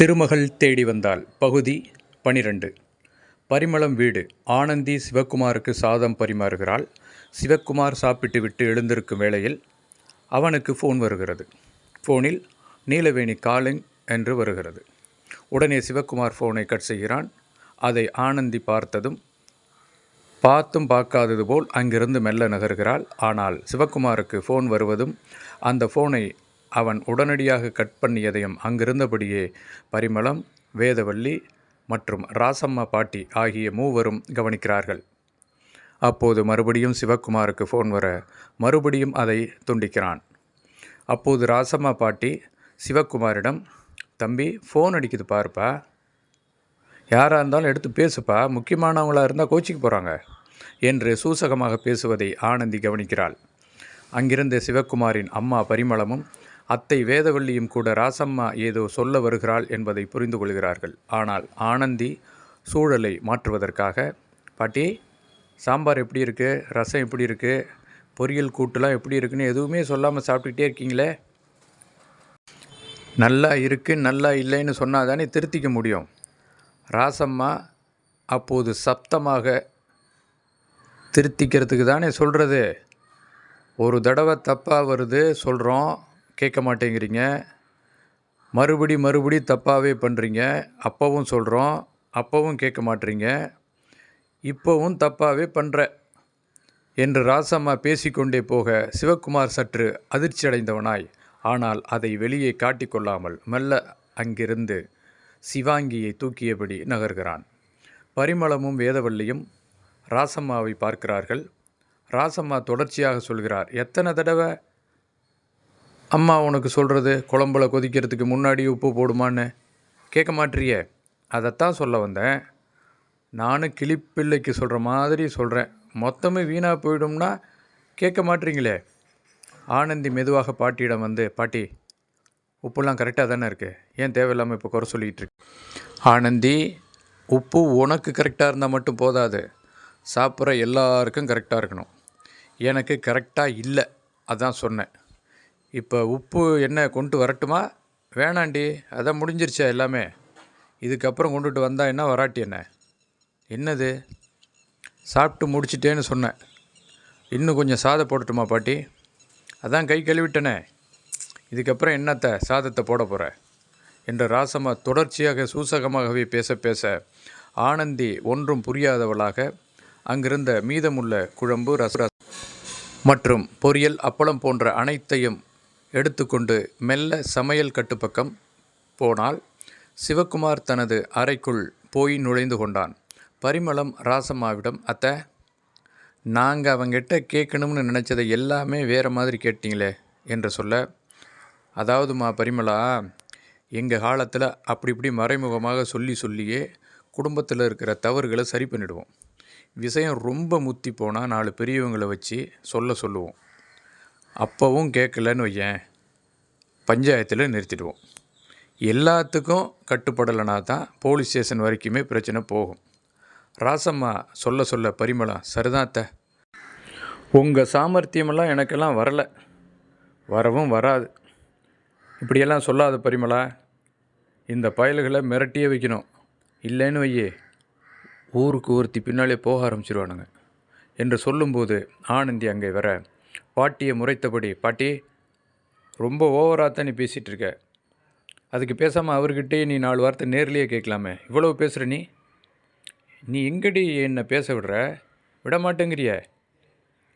திருமகள் தேடி வந்தால் பகுதி பனிரெண்டு. பரிமளம் வீடு. ஆனந்தி சிவக்குமாருக்கு சாதம் பரிமாறுகிறாள். சிவக்குமார் சாப்பிட்டு விட்டு எழுந்திருக்கும் வேளையில் அவனுக்கு ஃபோன் வருகிறது. ஃபோனில் நீலவேணி காலிங் என்று வருகிறது. உடனே சிவக்குமார் ஃபோனை கட் செய்கிறான். அதை ஆனந்தி பார்த்ததும் பார்த்தும் பார்க்காதது போல் அங்கிருந்து மெல்ல நகர்கிறாள். ஆனால் சிவக்குமாருக்கு ஃபோன் வருவதும் அந்த ஃபோனை அவன் உடனடியாக கட் பண்ணியதையும் அங்கிருந்தபடியே பரிமளம் வேதவள்ளி மற்றும் ராசம்மா பாட்டி ஆகிய மூவரும் கவனிக்கிறார்கள். அப்போது மறுபடியும் சிவக்குமாருக்கு ஃபோன் வர மறுபடியும் அதை துண்டிக்கிறான். அப்போது ராசம்மா பாட்டி சிவக்குமாரிடம் தம்பி ஃபோன் அடிக்குது பாருப்பா. யாராக இருந்தாலும் எடுத்து பேசுப்பா. முக்கியமானவங்களாக இருந்தால் கோச்சிக்கு போகிறாங்க என்று சூசகமாக பேசுவதை ஆனந்தி கவனிக்கிறாள். அங்கிருந்த சிவக்குமாரின் அம்மா பரிமளமும் அத்தை வேதவள்ளியும் கூட ராசம்மா ஏதோ சொல்ல வருகிறாள் என்பதை புரிந்து கொள்கிறார்கள். ஆனால் ஆனந்தி சூழலை மாற்றுவதற்காக பாட்டி சாம்பார் எப்படி இருக்குது ரசம் எப்படி இருக்குது பொரியல் கூட்டுலாம் எப்படி இருக்குன்னு எதுவுமே சொல்லாமல் சாப்பிட்டுக்கிட்டே இருக்கீங்களே? நல்லா இருக்குது நல்லா இல்லைன்னு சொன்னால் தானே திருத்திக்க முடியும். ராசம்மா அப்போது சப்தமாக திருத்திக்கிறதுக்கு தானே சொல்கிறது ஒரு தடவை தப்பாக வருது சொல்கிறோம் கேட்க மாட்டேங்கிறீங்க. மறுபடி மறுபடி தப்பாகவே பண்ணுறீங்க அப்போவும் சொல்கிறோம் அப்போவும் கேட்க மாட்டீங்க. இப்போவும் தப்பாகவே பண்ணுற என்று ராசம்மா பேசிக்கொண்டே போக சிவக்குமார் சற்று அதிர்ச்சி அடைந்தவனாய் ஆனால் அதை வெளியே காட்டிக்கொள்ளாமல் மெல்ல அங்கிருந்து சிவாங்கியை தூக்கியபடி நகர்கிறான். பரிமளமும் வேதவல்லியும் ராசம்மாவை பார்க்கிறார்கள். ராசம்மா தொடர்ச்சியாக சொல்கிறார் எத்தனை தடவை அம்மா உனக்கு சொல்கிறது குழம்புல கொதிக்கிறதுக்கு முன்னாடி உப்பு போடுமான்னு கேட்க மாட்றியே அதைத்தான் சொல்ல வந்தேன். நானும் கிளிப்பிள்ளைக்கு சொல்கிற மாதிரி சொல்கிறேன் மொத்தமே வீணாக போயிடும்னா கேட்க மாட்றீங்களே ஆனந்தி மெதுவாக பாட்டியிடம் வந்து பாட்டி உப்புலாம் கரெக்டாக தானே இருக்குது ஏன் தேவையில்லாமல் இப்போ குறை சொல்லிகிட்டு இருக்கு? ஆனந்தி உப்பு உனக்கு கரெக்டாக இருந்தால் மட்டும் போதாது. சாப்பிட்ற எல்லாருக்கும் கரெக்டாக இருக்கணும். எனக்கு கரெக்டாக இல்லை. அதான் சொன்னேன். இப்போ உப்பு என்ன கொண்டு வரட்டுமா? வேணாண்டி அதான் முடிஞ்சிருச்சா எல்லாமே? இதுக்கப்புறம் கொண்டுட்டு வந்தால் என்ன வராட்டி என்ன? என்னது? சாப்பிட்டு முடிச்சிட்டேன்னு சொன்னேன். இன்னும் கொஞ்சம் சாதம் போடட்டுமா பாட்டி? அதான் கை கழுவிட்டனே. இதுக்கப்புறம் என்னத்தை சாதத்தை போட போகிற என்று ராசம்மா தொடர்ச்சியாக சூசகமாகவே பேச பேச ஆனந்தி ஒன்றும் புரியாதவளாக அங்கிருந்த மீதமுள்ள குழம்பு ரச மற்றும் பொரியல் அப்பளம் போன்ற அனைத்தையும் எடுத்துக்கொண்டு மெல்ல சமையல் கட்டுப்பக்கம் போனால் சிவக்குமார் தனது அறைக்குள் போய் நுழைந்து கொண்டான். பரிமளம் ராசம்மாவிடம் அத்தை நாங்கள் அவங்கிட்ட கேட்கணும்னு நினச்சதை எல்லாமே வேறு மாதிரி கேட்டீங்களே என்று சொல்ல அதாவதுமா பரிமளா எங்கள் காலத்தில் அப்படி இப்படி மறைமுகமாக சொல்லி சொல்லியே குடும்பத்தில் இருக்கிற தவறுகளை சரி பண்ணிடுவோம். விஷயம் ரொம்ப முத்தி போனால் நாலு பெரியவங்களை வச்சு சொல்ல சொல்லுவோம். அப்போவும் கேட்கலன்னு வையேன். பஞ்சாயத்தில் நிறுத்திடுவோம். எல்லாத்துக்கும் கட்டுப்படலைனா தான் போலீஸ் ஸ்டேஷன் வரைக்குமே பிரச்சனை போகும். ராசம்மா சொல்ல சொல்ல பரிமளம் சரிதாத்த? உங்கள் சாமர்த்தியமெல்லாம் எனக்கெல்லாம் வரலை. வரவும் வராது. இப்படியெல்லாம் சொல்லாத பரிமளா இந்த பயல்களை மிரட்டியே வைக்கணும். இல்லைன்னு வையே ஊருக்கு ஒருத்தி பின்னாலே போக ஆரம்பிச்சிருவானுங்க. என்று சொல்லும்போது ஆனந்தி அங்கே வர பாட்டியை முறைத்தபடி. பாட்டி ரொம்ப ஓவராக தான் நீ பேசிகிட்டு இருக்க அதுக்கு பேசாமல் அவர்கிட்டயே நீ நாலு வார்த்தை நேர்லேயே கேட்கலாமே. இவ்வளோ பேசுகிற நீ? நீ எங்கடி என்னை பேச விடுற? விட மாட்டேங்கிறிய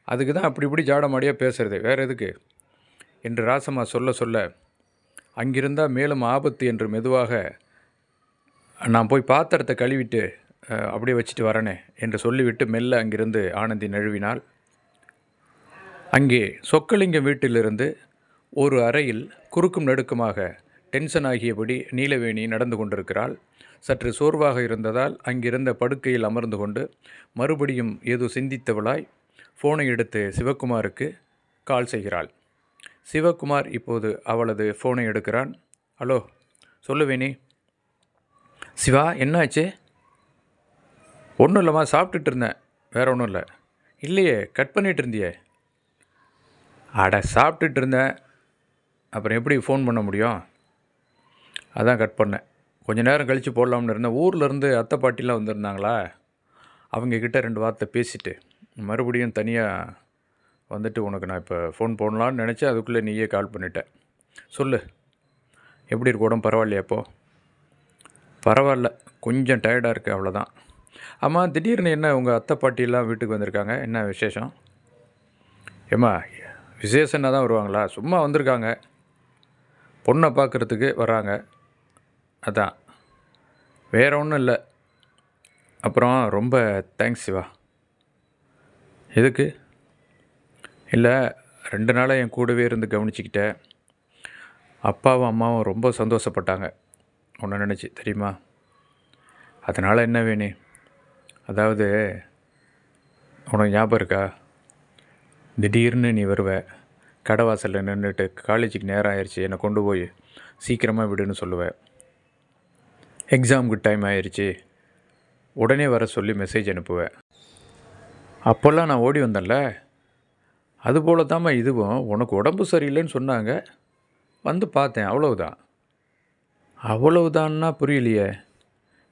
அதுக்கு தான் அப்படி இப்படி ஜாடமாடியாக பேசுகிறது வேறு எதுக்கு? என்று ராசம்மா சொல்ல சொல்ல அங்கிருந்தால் மேலும் ஆபத்து என்று மெதுவாக நான் போய் பாத்திரத்தை கழுவிட்டு அப்படியே வச்சுட்டு வரனே என்று சொல்லிவிட்டு மெல்ல அங்கிருந்து ஆனந்தி நழுவினாள். அங்கே சொக்கலிங்கம் வீட்டிலிருந்து ஒரு அறையில் குறுக்கும் நடுக்குமாக டென்ஷன் ஆகியபடி நீலவேணி நடந்து கொண்டிருக்கிறாள். சற்று சோர்வாக இருந்ததால் அங்கிருந்த படுக்கையில் அமர்ந்து கொண்டு மறுபடியும் ஏதோ சிந்தித்தவளாய் ஃபோனை எடுத்து சிவக்குமாருக்கு கால் செய்கிறாள். சிவக்குமார் இப்போது அவளது ஃபோனை எடுக்கிறான். ஹலோ சொல்லு வேணி. சிவா என்னாச்சு? ஒன்றும் இல்லைம்மா சாப்பிட்டுட்டு இருந்தேன். வேற ஒன்றும் இல்லை. இல்லையே கட் பண்ணிகிட்டு இருந்தியே. அட சாப்பிட்டுட்டு இருந்தேன் அப்புறம் எப்படி ஃபோன் பண்ண முடியும்? அதான் கட் பண்ணேன். கொஞ்ச நேரம் கழித்து போடலாம்னு இருந்தேன். ஊர்லேருந்து அத்தை பாட்டிலாம் வந்திருந்தாங்களா? அவங்கக்கிட்ட ரெண்டு வார்த்தை பேசிட்டு மறுபடியும் தனியாக வந்துட்டு உனக்கு நான் இப்போ ஃபோன் போடலான்னு நினச்சேன் அதுக்குள்ளே நீயே கால் பண்ணிட்டேன் சொல்லு எப்படி இருக்கு உடம்பு? பரவாயில்லையா இப்போ? பரவாயில்ல. கொஞ்சம் டயர்டாக இருக்குது அவ்வளோதான் ஆமாம் திடீர்னு என்ன உங்கள் அத்தை பாட்டிலாம் வீட்டுக்கு வந்திருக்காங்க? என்ன விசேஷம்? ஏம்மா விசேஷம்னா தான் வருவாங்களா? சும்மா வந்திருக்காங்க. பொண்ணை பார்க்குறதுக்கு வராங்க. அதான். வேறு ஒன்றும் இல்லை. அப்புறம் ரொம்ப தேங்க்ஸ் சிவா. எதுக்கு? இல்லை ரெண்டு நாளாக என் கூடவே இருந்து கவனிச்சிக்கிட்டேன். அப்பாவும் அம்மாவும் ரொம்ப சந்தோஷப்பட்டாங்க. உன்னை நினச்சி தெரியுமா? அதனால் என்ன வேணும் அதாவது உனக்கு ஞாபகம் இருக்கா? திடீர்னு நீ வருவ. கடை வாசலில் நின்றுட்டு காலேஜுக்கு நேரம் ஆயிடுச்சு என்னை கொண்டு போய் சீக்கிரமாக விடுன்னு சொல்லுவேன் எக்ஸாமுக்கு டைம் ஆயிடுச்சு உடனே வர சொல்லி மெசேஜ் அனுப்புவேன் அப்போல்லாம் நான் ஓடி வந்தேன்ல. அதுபோல தாம்மா இதுவும். உனக்கு உடம்பு சரியில்லைன்னு சொன்னாங்க. வந்து பார்த்தேன். அவ்வளவுதான். அவ்வளவுதான்னா புரியலையே.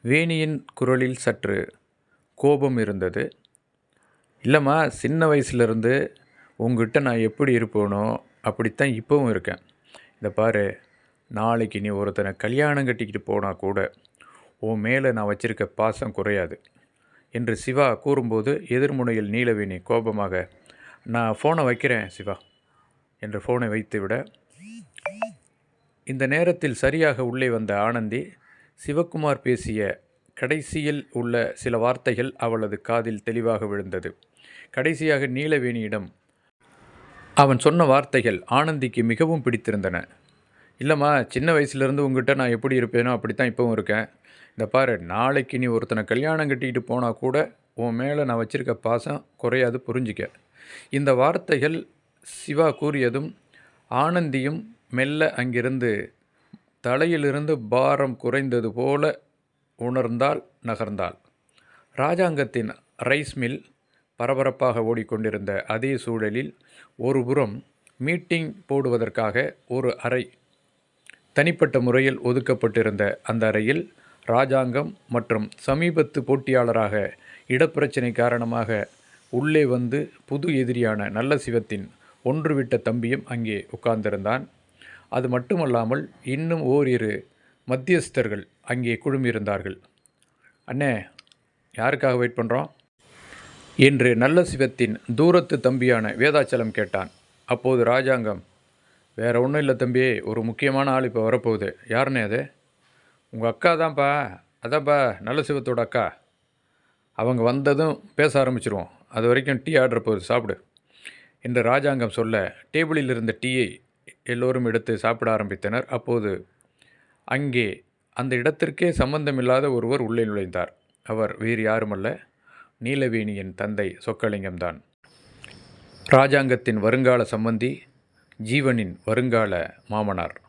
வேணியின் குரலில் சற்று கோபம் இருந்தது. இல்லைம்மா சின்ன வயசுலேருந்து உங்ககிட்ட நான் எப்படி இருப்பேனோ அப்படித்தான் இப்போவும் இருக்கேன். இதை பாரு நாளைக்கு நீ ஒருத்தனை கல்யாணம் கட்டிக்கிட்டு போனால் கூட உன் மேலே நான் வச்சிருக்க பாசம் குறையாது. என்று சிவா கூறும்போது எதிர்முனையில் நீலவேணி கோபமாக நான் ஃபோனை வைக்கிறேன் சிவா. என்று ஃபோனை வைத்துவிட இந்த நேரத்தில் சரியாக உள்ளே வந்த ஆனந்தி சிவக்குமார் பேசிய கடைசியில் உள்ள சில வார்த்தைகள் அவளது காதில் தெளிவாக விழுந்தது. கடைசியாக நீலவேணியிடம் அவன் சொன்ன வார்த்தைகள் ஆனந்திக்கு மிகவும் பிடித்திருந்தன. இல்லைம்மா சின்ன வயசுலேருந்து உங்ககிட்ட நான் எப்படி இருப்பேனோ அப்படித்தான் இப்போவும் இருக்கேன். இந்த பாரு நாளைக்கு நீ ஒருத்தனை கல்யாணம் கட்டிக்கிட்டு போனால் கூட உன் மேலே நான் வச்சுருக்க பாசம் குறையாது புரிஞ்சிக்க. இந்த வார்த்தைகள் சிவா கூறியதும் ஆனந்தியும் மெல்ல அங்கிருந்து தலையிலிருந்து பாரம் குறைந்தது போல உணர்ந்தால் நகர்ந்தாள். ராஜாங்கத்தின் ரைஸ் மில் பரபரப்பாக ஓடிக்கொண்டிருந்த அதே சூழலில் ஒருபுறம் மீட்டிங் போடுவதற்காக ஒரு அறை தனிப்பட்ட முறையில் ஒதுக்கப்பட்டிருந்த அந்த அறையில் ராஜாங்கம் மற்றும் சமீபத்து போட்டியாளராக இடப்பிரச்சனை காரணமாக உள்ளே வந்து புது எதிரியான நல்ல சிவத்தின் ஒன்றுவிட்ட தம்பியும் அங்கே உட்கார்ந்திருந்தான். அது மட்டுமல்லாமல் இன்னும் ஓரிரு மத்தியஸ்தர்கள் அங்கே குழுமியிருந்தார்கள். அண்ணே யாருக்காக வெயிட் பண்ணுறோம் என்று நல்ல சிவத்தின் தூரத்து தம்பியான வேதாச்சலம் கேட்டான். அப்போது ராஜாங்கம் வேற ஒன்றும் இல்லை தம்பி ஒரு முக்கியமான ஆள் இப்போ வரப்போகுது. யாருனே அது? உங்கள் அக்கா தான்ப்பா. அதான்ப்பா நல்ல சிவத்தோட அக்கா. அவங்க வந்ததும் பேச ஆரம்பிச்சிருவோம். அது வரைக்கும் டீ ஆர்டர் போகுது சாப்பிடு. என்று ராஜாங்கம் சொல்ல டேபிளில் இருந்த டீயை எல்லோரும் எடுத்து சாப்பிட ஆரம்பித்தனர். அப்போது அங்கே அந்த இடத்திற்கே சம்பந்தமில்லாத ஒருவர் உள்ளே நுழைந்தார். அவர் வேறு யாருமல்ல. நீலவேணியின் தந்தை சொக்கலிங்கம்தான். ராஜாங்கத்தின் வருங்கால சம்பந்தி ஜீவனின் வருங்கால மாமனார்.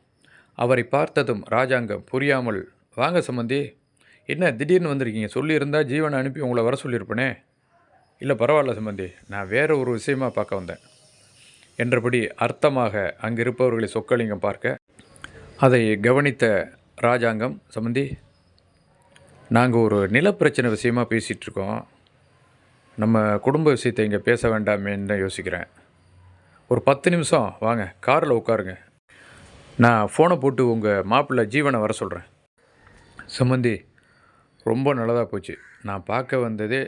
அவரை பார்த்ததும் ராஜாங்கம் புரியாமல் வாங்க சம்பந்தி என்ன திடீர்னு வந்திருக்கீங்க? சொல்லியிருந்தால் ஜீவனை அனுப்பி உங்களை வர சொல்லியிருப்பனே. இல்லை பரவாயில்ல சம்பந்தி நான் வேற ஒரு விஷயமா பார்க்க வந்தேன். என்றபடி அர்த்தமாக அங்கிருப்பவர்களை சொக்கலிங்கம் பார்க்க அதை கவனித்த ராஜாங்கம் சம்பந்தி நாங்கள் ஒரு நிலப்பிரச்சனை விஷயமா பேசிகிட்ருக்கோம் நம்ம குடும்ப விஷயத்தை இங்கே பேச வேண்டாமேன்னு தான் யோசிக்கிறேன். ஒரு பத்து நிமிஷம் வாங்க காரில் உட்காருங்க. நான் ஃபோனை போட்டு உங்கள் மாப்பிள்ளை ஜீவனை வர சொல்கிறேன் சம்மந்தி ரொம்ப நல்லதாக போச்சு. நான் பார்க்க வந்ததே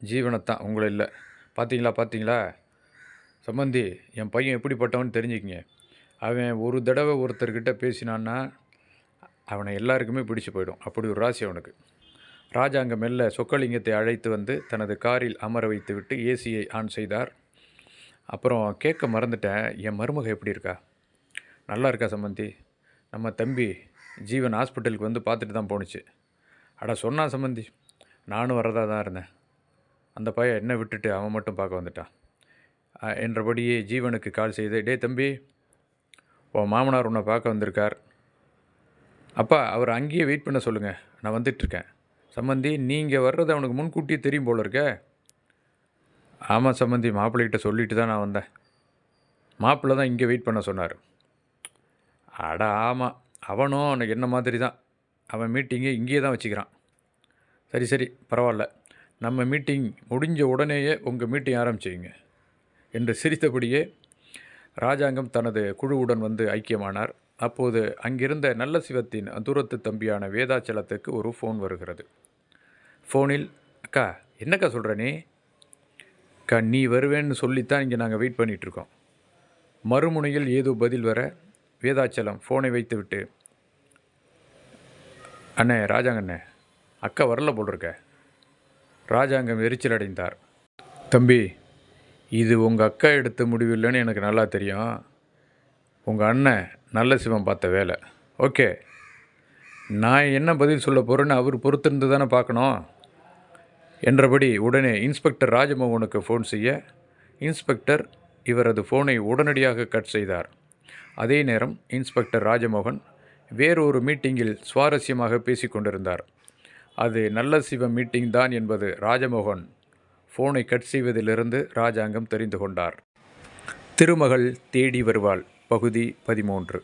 ஜீவனைத்தான் உங்களை இல்லை. பார்த்தீங்களா பார்த்தீங்களா சம்மந்தி என் பையன் எப்படிப்பட்டவன்னு தெரிஞ்சுக்கிங்க. அவன் ஒரு தடவை ஒருத்தர்கிட்ட பேசினான்னா அவனை எல்லாருக்குமே பிடிச்சு போயிடும். அப்படி ஒரு ராசி அவனுக்கு. ராஜாங்க மெல்ல சொக்கலிங்கத்தை அழைத்து வந்து தனது காரில் அமர வைத்துவிட்டு ஏசியை ஆன் செய்தார். அப்புறம் கேட்க மறந்துட்டேன் என் மருமக எப்படி இருக்கா? நல்லா இருக்கா சம்மந்தி நம்ம தம்பி ஜீவன் ஹாஸ்பிட்டலுக்கு வந்து பார்த்துட்டு தான் போணுச்சு. அட சொன்னா சம்மந்தி நானும் வரதா தான் இருந்தேன். அந்த பையன் என்ன விட்டுட்டு அவன் மட்டும் பார்க்க வந்துட்டான். என்றபடியே ஜீவனுக்கு கால் செய்து டே தம்பி உன் மாமனார் உன்னை பார்க்க வந்திருக்கார். அப்பா அவர் அங்கேயே வெயிட் பண்ண சொல்லுங்கள் நான் வந்துட்டுருக்கேன் சம்மந்தி நீங்கள் வர்றது அவனுக்கு முன்கூட்டியே தெரியும் போல இருக்க. ஆமாம் சம்மந்தி மாப்பிள்ளைகிட்ட சொல்லிட்டு தான் நான் வந்தேன். மாப்பிள்ளை தான் இங்கே வெயிட் பண்ண சொன்னார். அட ஆமாம் அவனும் அவனுக்கு என்ன மாதிரி தான். அவன் மீட்டிங்கை இங்கேயே தான் வச்சுக்கிறான். சரி சரி பரவாயில்ல. நம்ம மீட்டிங் முடிஞ்ச உடனேயே உங்கள் மீட்டிங் ஆரம்பிச்சிங்க என்று சிரித்தபடியே ராஜாங்கம் தனது குழுவுடன் வந்து ஐக்கியமானார். அப்போது அங்கிருந்த நல்ல சிவத்தின் தூரத்து தம்பியான வேதாச்சலத்துக்கு ஒரு ஃபோன் வருகிறது. ஃபோனில் அக்கா என்னக்கா சொல்கிற நீ? அக்கா நீ வருவேன்னு சொல்லித்தான் இங்கே நாங்கள் வெயிட் பண்ணிகிட்ருக்கோம் மறுமுனையில் ஏதோ பதில் வர வேதாச்சலம் ஃபோனை வைத்துவிட்டு அண்ணே ராஜாங்கண்ணே அக்கா வரல போல் இருக்க. ராஜாங்கம் எரிச்சல் அடைந்தார். தம்பி இது உங்கள் அக்கா எடுத்த முடிவு இல்லைன்னு எனக்கு நல்லா தெரியும். உங்கள் அண்ணன் நல்ல சிவம் பார்த்த வேலை. ஓகே. நான் என்ன பதில் சொல்ல போகிறேன்னு அவர் பொறுத்திருந்து தானே பார்க்கணும்? என்றபடி உடனே இன்ஸ்பெக்டர் ராஜமோகனுக்கு ஃபோன் செய்ய இன்ஸ்பெக்டர் இவரது ஃபோனை உடனடியாக கட் செய்தார். அதே நேரம் இன்ஸ்பெக்டர் ராஜமோகன் வேறொரு மீட்டிங்கில் சுவாரஸ்யமாக பேசிக்கொண்டிருந்தார் அது நல்ல சிவ மீட்டிங் தான் என்பது ராஜமோகன் ஃபோனை கட் செய்வதிலிருந்து ராஜாங்கம் தெரிந்து கொண்டார். திருமகள் தேடி வருவாள். பகுதி பதிமூன்று.